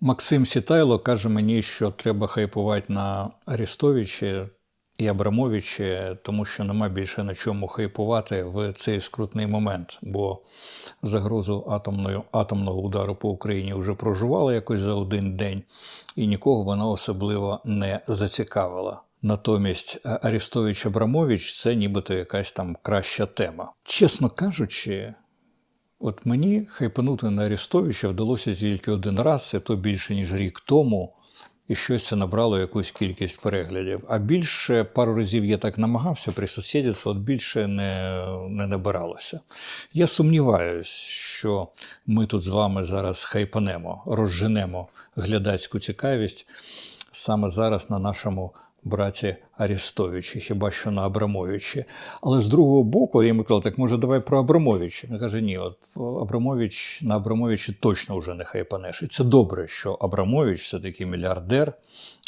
Максим Сітайло каже мені, що треба хайпувати на Арестовичі і Абрамовичі, тому що нема більше на чому хайпувати в цей скрутний момент, бо загрозу атомної, атомного удару по Україні вже проживала якось за один день, і нікого вона особливо не зацікавила. Натомість е, Арестович Абрамович це нібито якась там краща тема. Чесно кажучи, От мені хайпанути на Арестовича вдалося тільки один раз, і то більше, ніж рік тому, і щось це набрало якусь кількість переглядів. А більше пару разів я так намагався присосідитися, от більше не, не набиралося. Я сумніваюсь, що ми тут з вами зараз хайпанемо, розженемо глядацьку цікавість саме зараз на нашому браті Арестовичі, хіба що на Абрамовичі. Але з другого боку, я йому казав, так може давай про Абрамовича. Він каже, ні, от Абрамович на Абрамовичі точно вже не хайпанеш. І це добре, що Абрамович все-таки мільярдер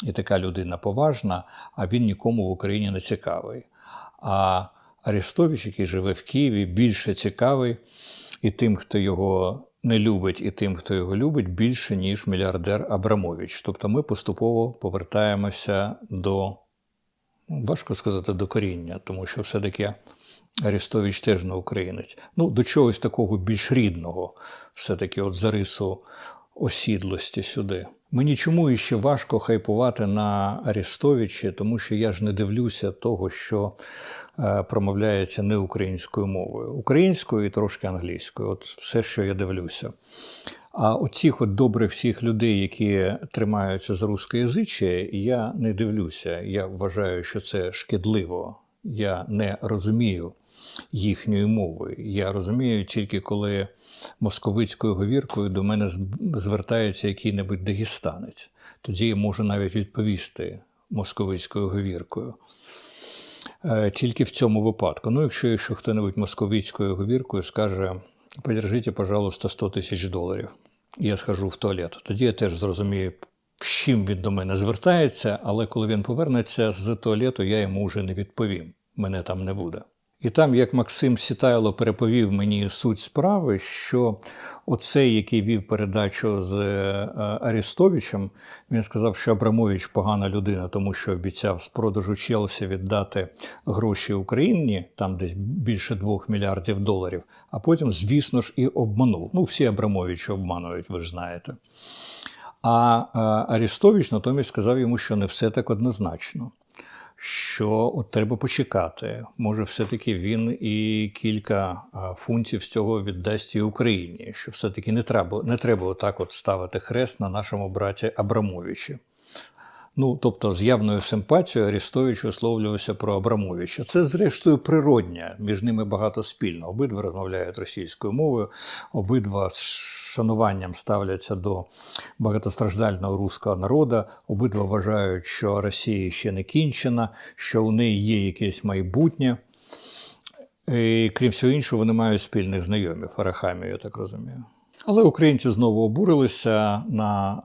і така людина поважна, а він нікому в Україні не цікавий. А Арестович, який живе в Києві, більше цікавий і тим, хто його не любить, і тим, хто його любить, більше, ніж мільярдер Абрамович. Тобто ми поступово повертаємося до, ну, важко сказати, до коріння, тому що все-таки Арістович теж не українець. Ну, до чогось такого більш рідного, все-таки от зарису осідлості сюди. Мені чому іще важко хайпувати на Арестовичі, тому що я ж не дивлюся того, що е, промовляється не українською мовою, українською і трошки англійською. От все, що я дивлюся. А оцих от добрих всіх людей, які тримаються з рускоязиччя, я не дивлюся. Я вважаю, що це шкідливо. Я не розумію їхньої мови. Я розумію тільки коли московицькою говіркою до мене звертається який-небудь дагестанець. Тоді я можу навіть відповісти московицькою говіркою. Е, тільки в цьому випадку. Ну, якщо якщо хто-небудь московицькою говіркою скаже, подержите, пожалуйста, 100 тисяч доларів, я схожу в туалет, тоді я теж зрозумію, з чим він до мене звертається, але коли він повернеться з туалету, я йому вже не відповім. Мене там не буде. І там, як Максим Сітайло переповів мені суть справи, що оцей, який вів передачу з е, Арестовичем, він сказав, що Абрамович погана людина, тому що обіцяв з продажу Челсі віддати гроші Україні, там десь більше двох мільярдів доларів. А потім, звісно ж, і обманув. Ну, всі Абрамовичі обманують, ви ж знаєте. А е, Арестович натомість сказав йому, що не все так однозначно що от треба почекати. Може, все-таки він і кілька фунтів з цього віддасть і Україні. Що все-таки не треба не треба отак от ставити хрест на нашому браті Абрамовичі. Ну, тобто, з явною симпатією Арістович висловлювався про Абрамовича. Це, зрештою, природня, між ними багато спільно. Обидва розмовляють російською мовою, обидва з шануванням ставляться до багатостраждального руського народу, обидва вважають, що Росія ще не кінчена, що у неї є якесь майбутнє. І, Крім всього іншого, вони мають спільних знайомих Арахамію, я так розумію. Але українці знову обурилися на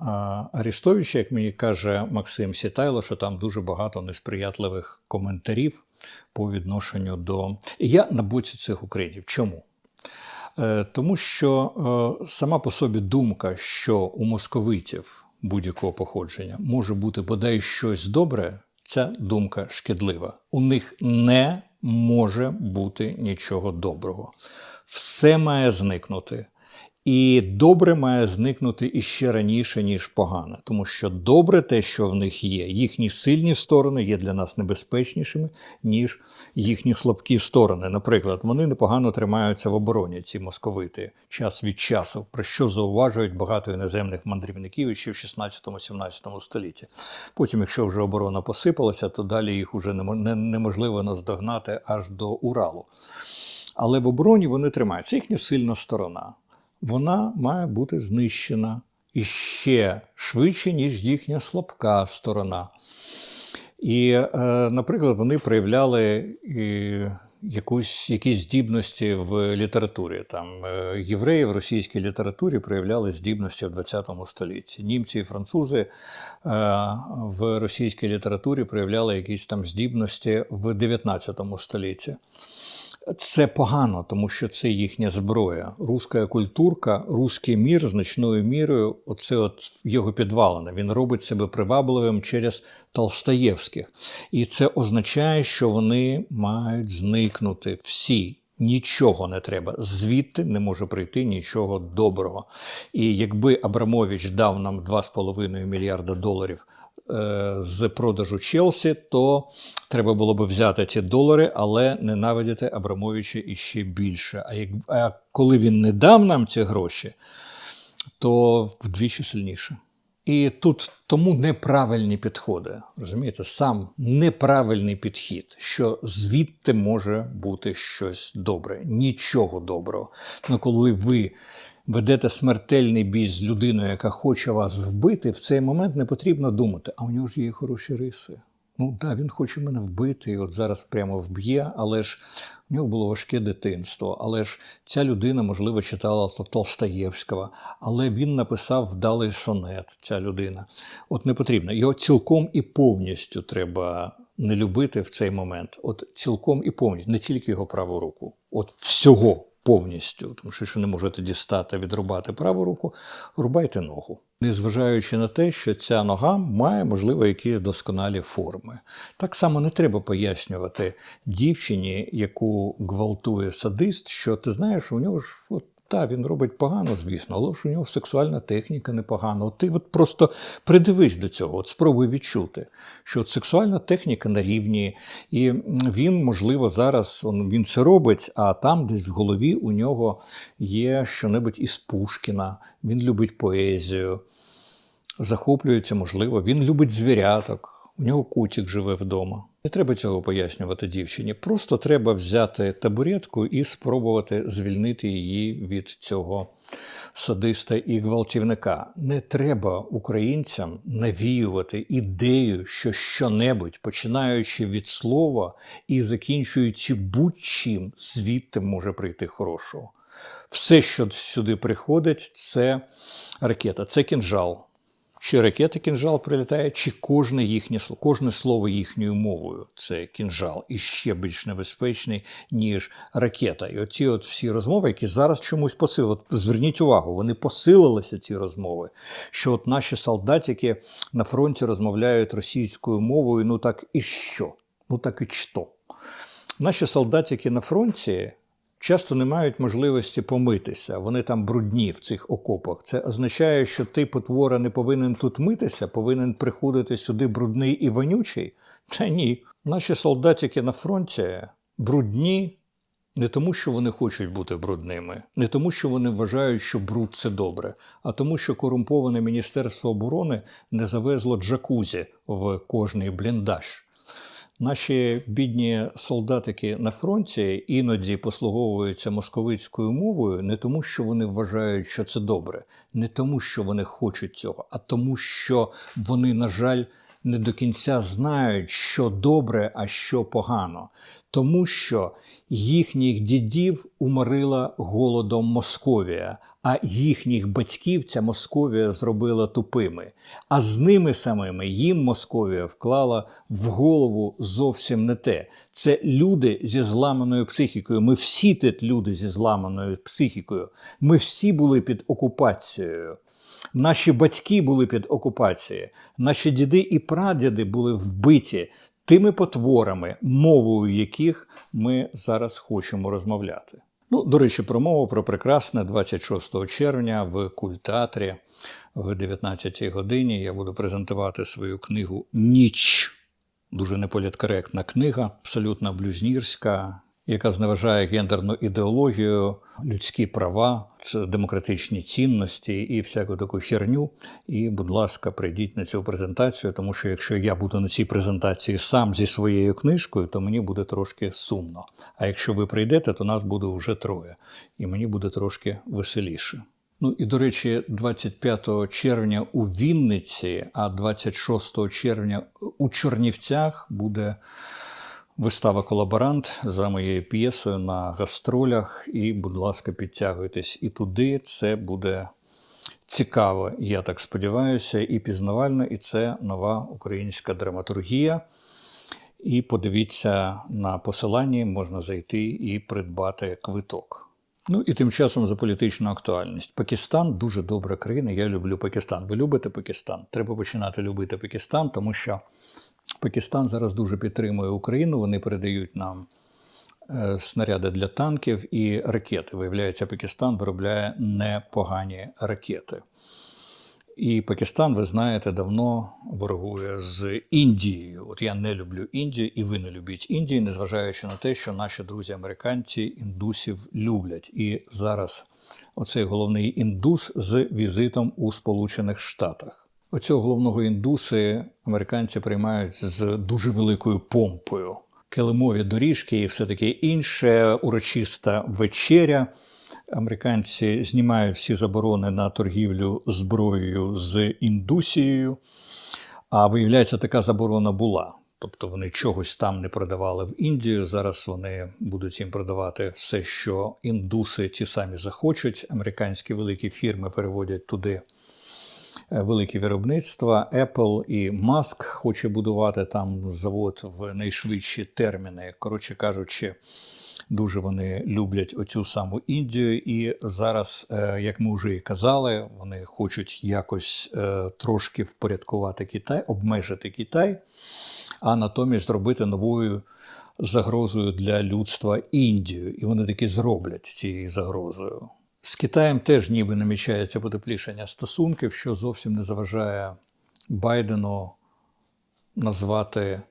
Арістовича, як мені каже Максим Сітайло, що там дуже багато несприятливих коментарів по відношенню до. І я на боці цих українців. Чому? Е, тому що е, сама по собі думка, що у московитів будь-якого походження може бути бодай щось добре, ця думка шкідлива. У них не може бути нічого доброго. Все має зникнути. І добре має зникнути іще раніше, ніж погане, тому що добре те, що в них є, їхні сильні сторони є для нас небезпечнішими, ніж їхні слабкі сторони. Наприклад, вони непогано тримаються в обороні, ці московити, час від часу, про що зауважують багато іноземних мандрівників ще в 16-17 столітті. Потім, якщо вже оборона посипалася, то далі їх вже неможливо наздогнати аж до Уралу. Але в обороні вони тримаються. Їхня сильна сторона вона має бути знищена іще швидше, ніж їхня слабка сторона. І, е, наприклад, вони проявляли якусь, якісь здібності в літературі. Там е, Євреї в російській літературі проявляли здібності в ХХ столітті. Німці і французи е, в російській літературі проявляли якісь там здібності в 19 столітті. Це погано, тому що це їхня зброя. Руська культурка, руський мір значною мірою, оце от його підвалина. Він робить себе привабливим через Толстаєвських. І це означає, що вони мають зникнути всі. Нічого не треба. Звідти не може прийти нічого доброго. І якби Абрамович дав нам 2,5 мільярда доларів е, з продажу Челсі, то треба було би взяти ці долари, але ненавидіти Абрамовича іще більше. А, як, а коли він не дав нам ці гроші, то вдвічі сильніше. І тут тому неправильні підходи. Розумієте, сам неправильний підхід, що звідти може бути щось добре, нічого доброго. Ну, коли ви ведете смертельний бій з людиною, яка хоче вас вбити, в цей момент не потрібно думати, а у нього ж є хороші риси. Ну так, да, він хоче мене вбити, і от зараз прямо вб'є, але ж у нього було важке дитинство. Але ж ця людина, можливо, читала Толстаєвського, але він написав вдалий сонет, ця людина. От не потрібно. Його цілком і повністю треба не любити в цей момент. От цілком і повністю, не тільки його праву руку, от всього повністю. Тому що якщо не можете дістати, відрубати праву руку, рубайте ногу. Незважаючи на те, що ця нога має, можливо, якісь досконалі форми. Так само не треба пояснювати дівчині, яку гвалтує садист, що ти знаєш, у нього ж от. Та, він робить погано, звісно, але ж у нього сексуальна техніка непогана. От ти от просто придивись до цього, от спробуй відчути, що от сексуальна техніка на рівні, і він, можливо, зараз він це робить, а там десь в голові у нього є щонебудь із Пушкіна, він любить поезію, захоплюється, можливо, він любить звіряток. У нього кутик живе вдома. Не треба цього пояснювати дівчині. Просто треба взяти табуретку і спробувати звільнити її від цього садиста і гвалтівника. Не треба українцям навіювати ідею, що щонебудь, починаючи від слова і закінчуючи будь-чим, звідти може прийти хорошого. Все, що сюди приходить, це ракета, це кінжал. Чи ракета кінжал прилітає, чи кожне їхнє кожне слово їхньою мовою це кінжал і ще більш небезпечний, ніж ракета. І оці от всі розмови, які зараз чомусь посилили. Зверніть увагу, вони посилилися ці розмови. Що от наші солдатики на фронті розмовляють російською мовою. Ну так і що? Ну так і що? Наші солдатики на фронті часто не мають можливості помитися. Вони там брудні в цих окопах. Це означає, що ти, потвора, не повинен тут митися, повинен приходити сюди брудний і вонючий. Та ні. Наші солдатики на фронті брудні. Не тому, що вони хочуть бути брудними, не тому, що вони вважають, що бруд це добре, а тому, що корумповане Міністерство оборони не завезло джакузі в кожний бліндаж. Наші бідні солдатики на фронті іноді послуговуються московицькою мовою не тому, що вони вважають, що це добре, не тому, що вони хочуть цього, а тому, що вони, на жаль, не до кінця знають, що добре, а що погано, тому що їхніх дідів уморила голодом Московія, а їхніх батьків ця Московія зробила тупими. А з ними самими їм Московія вклала в голову зовсім не те. Це люди зі зламаною психікою. Ми всі тут люди зі зламаною психікою. Ми всі були під окупацією. Наші батьки були під окупацією, наші діди і прадіди були вбиті тими потворами, мовою яких ми зараз хочемо розмовляти. Ну, до речі, про мову про прекрасне 26 червня в культеатрі в 19 годині я буду презентувати свою книгу Ніч. Дуже неполіткоректна книга, абсолютно блюзнірська, яка зневажає гендерну ідеологію, людські права, демократичні цінності і всяку таку херню. І, будь ласка, прийдіть на цю презентацію, тому що якщо я буду на цій презентації сам зі своєю книжкою, то мені буде трошки сумно. А якщо ви прийдете, то нас буде вже троє, і мені буде трошки веселіше. Ну і до речі, 25 червня у Вінниці, а 26 червня у Чорнівцях буде. Вистава колаборант за моєю п'єсою на гастролях. І, будь ласка, підтягуйтесь і туди. Це буде цікаво, я так сподіваюся, і пізнавально, і це нова українська драматургія. І подивіться на посиланні, можна зайти і придбати квиток. Ну і тим часом за політичну актуальність. Пакистан дуже добра країна. Я люблю Пакистан. Ви любите Пакистан? Треба починати любити Пакистан, тому що Пакистан зараз дуже підтримує Україну. Вони передають нам е, снаряди для танків і ракети. Виявляється, Пакистан виробляє непогані ракети. І Пакистан, ви знаєте, давно ворогує з Індією. От я не люблю Індію, і ви не любіть Індію, незважаючи на те, що наші друзі американці індусів люблять. І зараз оцей головний індус з візитом у Сполучених Штатах. Оцього головного індуси американці приймають з дуже великою помпою. Килимові доріжки і все таке інше, урочиста вечеря. Американці знімають всі заборони на торгівлю зброєю з індусією. А виявляється, така заборона була. Тобто вони чогось там не продавали в Індію. Зараз вони будуть їм продавати все, що індуси ті самі захочуть. Американські великі фірми переводять туди великі виробництва. Apple і Musk хоче будувати там завод в найшвидші терміни. Коротше кажучи. Дуже вони люблять оцю саму Індію, і зараз, е, як ми вже і казали, вони хочуть якось е, трошки впорядкувати Китай, обмежити Китай, а натомість зробити новою загрозою для людства Індію. І вони таки зроблять цією загрозою. З Китаєм теж ніби намічається потеплішення стосунків, що зовсім не заважає Байдену назвати.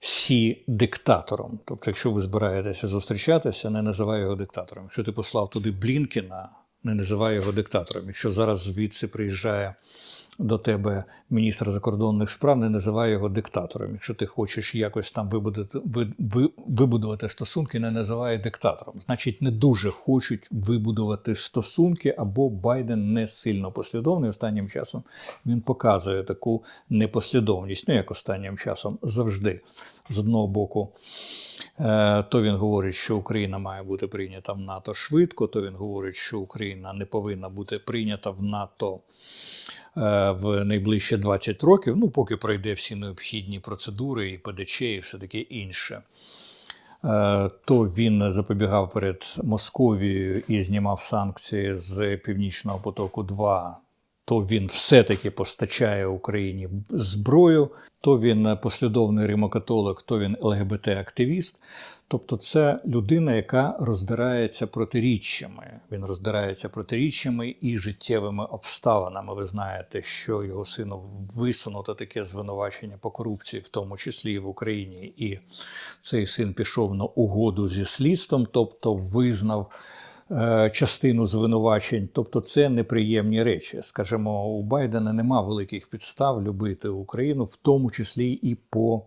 Сі диктатором. Тобто, якщо ви збираєтеся зустрічатися, не називай його диктатором. Якщо ти послав туди Блінкіна, не називай його диктатором. Якщо зараз звідси приїжджає до тебе міністр закордонних справ, не називай його диктатором. Якщо ти хочеш якось там вибудувати, вибудувати стосунки, не називай диктатором. Значить, не дуже хочуть вибудувати стосунки, або Байден не сильно послідовний. Останнім часом він показує таку непослідовність. Ну як останнім часом завжди з одного боку. Е, то він говорить, що Україна має бути прийнята в НАТО швидко, то він говорить, що Україна не повинна бути прийнята в НАТО в найближчі 20 років, ну поки пройде всі необхідні процедури, і ПДЧ, і все таке інше. Е, то він запобігав перед Московією і знімав санкції з Північного потоку. 2 то він все-таки постачає Україні зброю, то він послідовний римокатолик, то він ЛГБТ-активіст. Тобто це людина, яка роздирається протиріччями. Він роздирається протиріччями і життєвими обставинами. Ви знаєте, що його сину висунуто таке звинувачення по корупції, в тому числі і в Україні. І цей син пішов на угоду зі слідством, тобто визнав. Е, частину звинувачень, тобто це неприємні речі. Скажімо, у Байдена нема великих підстав любити Україну, в тому числі і по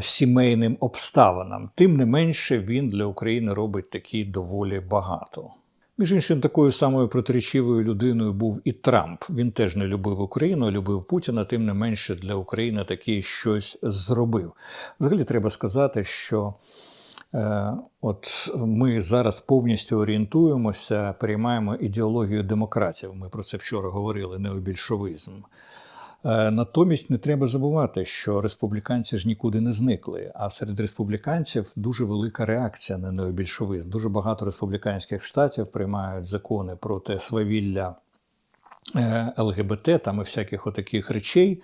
сімейним обставинам. Тим не менше, він для України робить такі доволі багато. Між іншим, такою самою протирічивою людиною був і Трамп. Він теж не любив Україну, любив Путіна, тим не менше для України таки щось зробив. Взагалі, треба сказати, що е, от ми зараз повністю орієнтуємося, приймаємо ідеологію демократів. Ми про це вчора говорили, необільшовизм. Е, натомість не треба забувати, що республіканці ж нікуди не зникли. А серед республіканців дуже велика реакція на необільшовизм. Дуже багато республіканських штатів приймають закони проти свавілля е, ЛГБТ там і всяких отаких речей.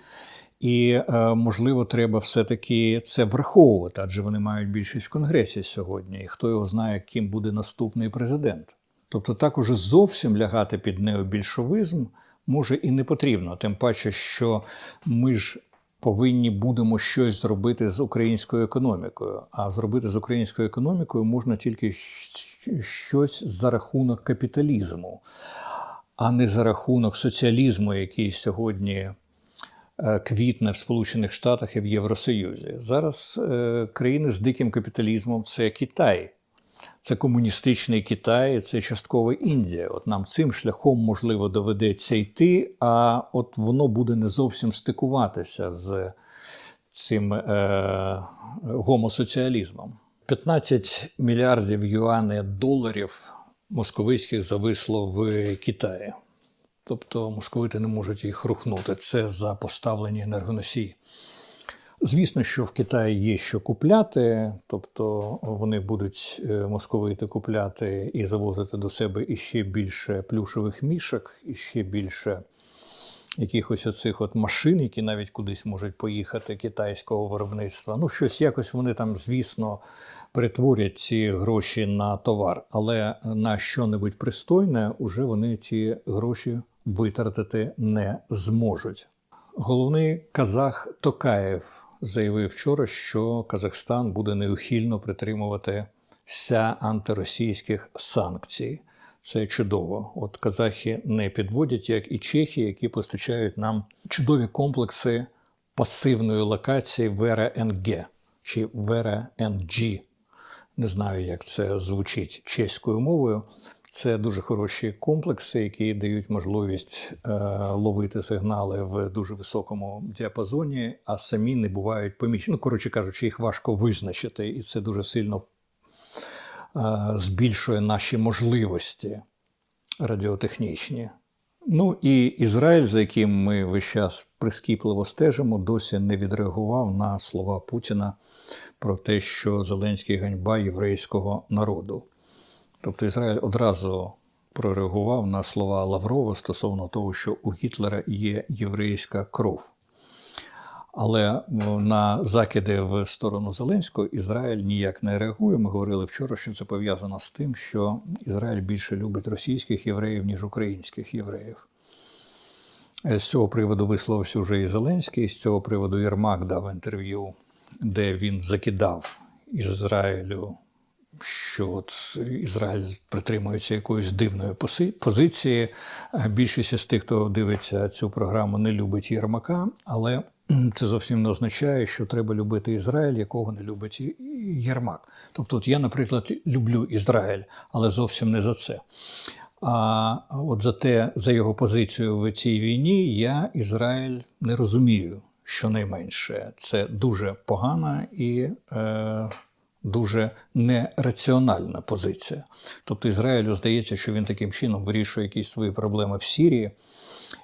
І, е, можливо, треба все-таки це враховувати, адже вони мають більшість в Конгресі сьогодні. І хто його знає, ким буде наступний президент. Тобто, так уже зовсім лягати під необільшовизм може і не потрібно. Тим паче, що ми ж повинні будемо щось зробити з українською економікою. А зробити з українською економікою можна тільки щось за рахунок капіталізму, а не за рахунок соціалізму, який сьогодні. Е, квітне в Сполучених Штатах і в Євросоюзі зараз е, країни з диким капіталізмом це Китай, це комуністичний Китай, це частково Індія. От нам цим шляхом можливо доведеться йти, а от воно буде не зовсім стикуватися з цим е, гомосоціалізмом. 15 мільярдів юаней доларів московицьких зависло в Китаї. Тобто московити не можуть їх рухнути. Це за поставлені енергоносії. Звісно, що в Китаї є що купляти, тобто вони будуть е, московити купляти і завозити до себе іще більше плюшових мішок, іще більше якихось оцих от машин, які навіть кудись можуть поїхати китайського виробництва. Ну, щось якось вони там, звісно, перетворять ці гроші на товар, але на що-небудь пристойне уже вони ці гроші витратити не зможуть. Головний казах Токаєв заявив вчора, що Казахстан буде неухильно притримуватися антиросійських санкцій. Це чудово. От казахи не підводять, як і чехи, які постачають нам чудові комплекси пасивної локації ВРНГ чи ВРНГ. Не знаю, як це звучить чеською мовою. Це дуже хороші комплекси, які дають можливість е, ловити сигнали в дуже високому діапазоні, а самі не бувають помічені. Ну, коротше кажучи, їх важко визначити, і це дуже сильно е, збільшує наші можливості радіотехнічні. Ну і Ізраїль, за яким ми весь час прискіпливо стежимо, досі не відреагував на слова Путіна про те, що Зеленський ганьба єврейського народу. Тобто Ізраїль одразу прореагував на слова Лаврова стосовно того, що у Гітлера є єврейська кров. Але на закиди в сторону Зеленського Ізраїль ніяк не реагує. Ми говорили вчора, що це пов'язано з тим, що Ізраїль більше любить російських євреїв, ніж українських євреїв. З цього приводу висловився вже і Зеленський, з цього приводу Єрмак дав інтерв'ю, де він закидав Ізраїлю що от Ізраїль притримується якоїсь дивної позиції. Більшість з тих, хто дивиться цю програму, не любить Єрмака, але це зовсім не означає, що треба любити Ізраїль, якого не любить Єрмак. Тобто, от я, наприклад, люблю Ізраїль, але зовсім не за це. А от за те, за його позицію в цій війні, я Ізраїль не розумію, щонайменше. Це дуже погана і. Е, дуже нераціональна позиція. Тобто Ізраїлю здається, що він таким чином вирішує якісь свої проблеми в Сірії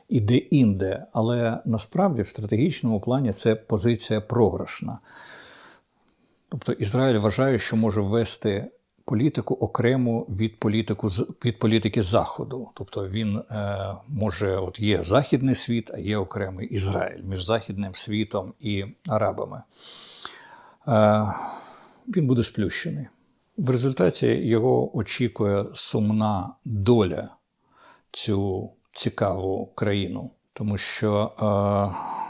і де-інде, але насправді в стратегічному плані це позиція програшна. Тобто Ізраїль вважає, що може ввести політику окрему від політику від політики Заходу. Тобто він е, може, от є Західний світ, а є окремий Ізраїль між Західним світом і Арабами. Е, він буде сплющений. В результаті його очікує сумна доля цю цікаву країну, тому що е,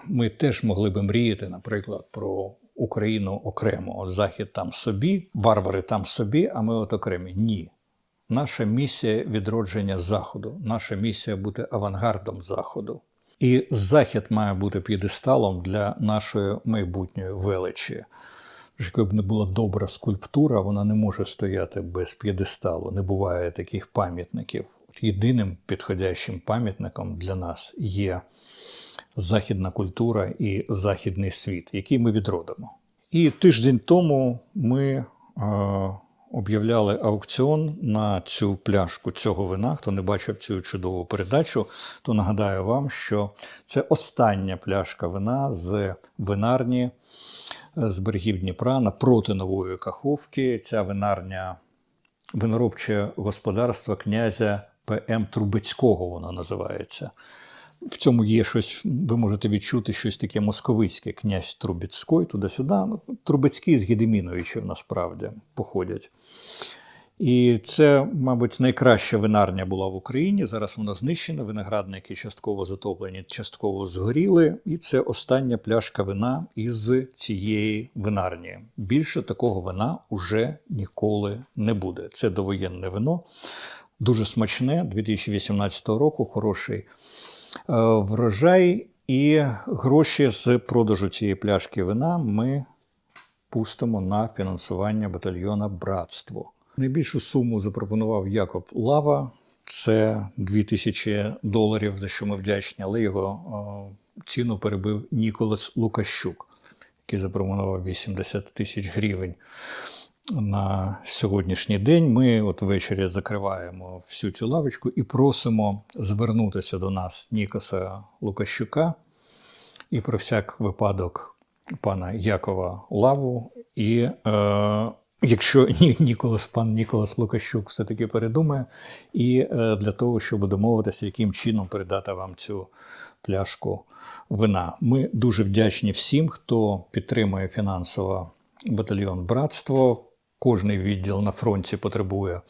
ми теж могли би мріяти, наприклад, про Україну окремо. От Захід там собі, варвари там собі, а ми от окремі. Ні. Наша місія відродження Заходу, наша місія бути авангардом Заходу. І Захід має бути п'єдесталом для нашої майбутньої величі. Якщо б не була добра скульптура, вона не може стояти без п'єдесталу. Не буває таких пам'ятників. Єдиним підходящим пам'ятником для нас є західна культура і західний світ, який ми відродимо. І тиждень тому ми е, об'являли аукціон на цю пляшку цього вина. Хто не бачив цю чудову передачу, то нагадаю вам, що це остання пляшка вина з винарні з берегів Дніпра напроти нової Каховки. Ця винарня, виноробче господарство князя П.М. Трубецького воно називається. В цьому є щось, ви можете відчути щось таке московицьке, князь Трубецький, туди-сюди. Ну, Трубецькі з Гедеміновичів насправді походять. І це, мабуть, найкраща винарня була в Україні. Зараз вона знищена. Виноградники частково затоплені, частково згоріли. І це остання пляшка вина із цієї винарні. Більше такого вина уже ніколи не буде. Це довоєнне вино, дуже смачне 2018 року. Хороший е, врожай. І гроші з продажу цієї пляшки вина ми пустимо на фінансування батальйона Братство. Найбільшу суму запропонував Якоб Лава. Це 2000 доларів, за що ми вдячні, але його ціну перебив Ніколас Лукащук, який запропонував 80 тисяч гривень на сьогоднішній день. Ми от ввечері закриваємо всю цю лавочку і просимо звернутися до нас Нікоса Лукащука і про всяк випадок пана Якова Лаву. І е, якщо Ні, Ніколас, пан Ніколас Лукащук все-таки передумає, і е, для того, щоб домовитися, яким чином передати вам цю пляшку вина. Ми дуже вдячні всім, хто підтримує фінансово батальйон Братство. Кожний відділ на фронті потребує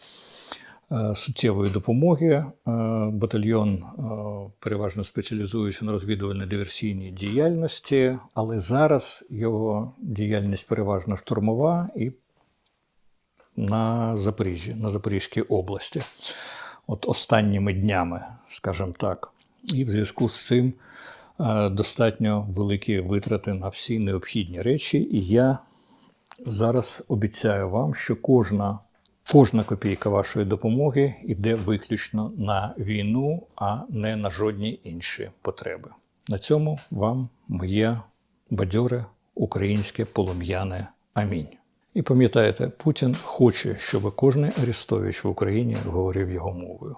е, суттєвої допомоги. Е, Батальйон е, переважно спеціалізується на розвідувально-диверсійній діяльності, але зараз його діяльність переважно штурмова і на Запоріжжі, на Запорізькій області. От останніми днями, скажімо так. І в зв'язку з цим е, достатньо великі витрати на всі необхідні речі. І я зараз обіцяю вам, що кожна, кожна копійка вашої допомоги йде виключно на війну, а не на жодні інші потреби. На цьому вам моє бадьоре українське полум'яне амінь. І пам'ятайте, Путін хоче, щоб кожен арестович в Україні говорив його мовою.